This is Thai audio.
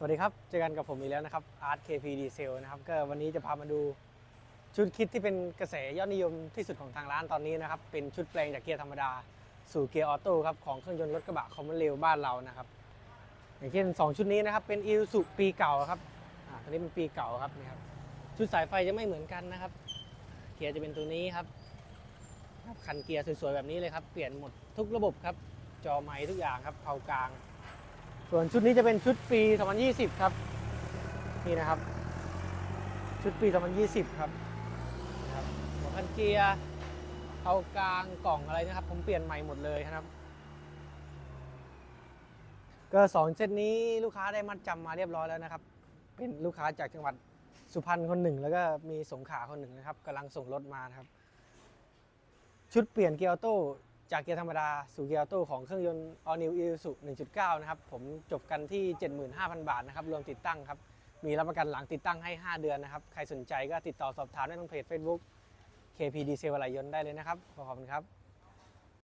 สวัสดีครับ เจอกันกับผมอีกแล้วนะครับ Art KP Diesel นะครับ ก็วันนี้จะพามาดูชุดคิดที่เป็นกระแสยอดนิยมที่สุดของทางร้านตอนนี้นะครับ เป็นชุดแปลงจากเกียร์ธรรมดา สู่เกียร์ออโต้ครับ ของเครื่องยนต์รถกระบะคอมมอนเรลบ้านเรานะครับ อย่างเช่น 2 ชุดนี้นะครับ เป็นอิลสุปีเก่าครับอ่าตัวนี้เป็นปีเก่าครับนี่ครับ ชุดสายไฟจะไม่เหมือนกันนะครับ เกียร์จะเป็นตัวนี้ครับ คันเกียร์สวยๆแบบนี้เลยครับ เปลี่ยนหมดทุกระบบครับ จอไม้ทุกอย่างครับเผากลาง ส่วนชุดนี้จะเป็นชุดปี 2020 ครับ นี่นะครับ ชุดปี 2020 ครับนะครับหัวคันเกียร์เผากลางกล่องอะไรนะครับ ผมเปลี่ยนใหม่หมดเลยครับ ก็สองเซตนี้ลูกค้าได้มัดจำมาเรียบร้อยแล้วนะครับ เป็นลูกค้าจากจังหวัดสุพรรณคนหนึ่ง แล้วก็มีสงขลาคนหนึ่งนะครับกำลังส่งรถมานะครับ ชุดเปลี่ยนเกียร์ออโต้ จากเกียร์ธรรมดาสู่เกียร์ออโต้ของเครื่องยนต์ All New Isuzu 1.9 นะครับ ผมจบกันที่ 75,000 บาทนะครับ รวมติดตั้งครับ มีรับประกันหลังติดตั้งให้ 5 เดือนนะครับ ใครสนใจก็ติดต่อสอบถามได้ทางเพจ Facebook KP Diesel อะไรยนต์ได้เลยนะครับ ขอบคุณครับ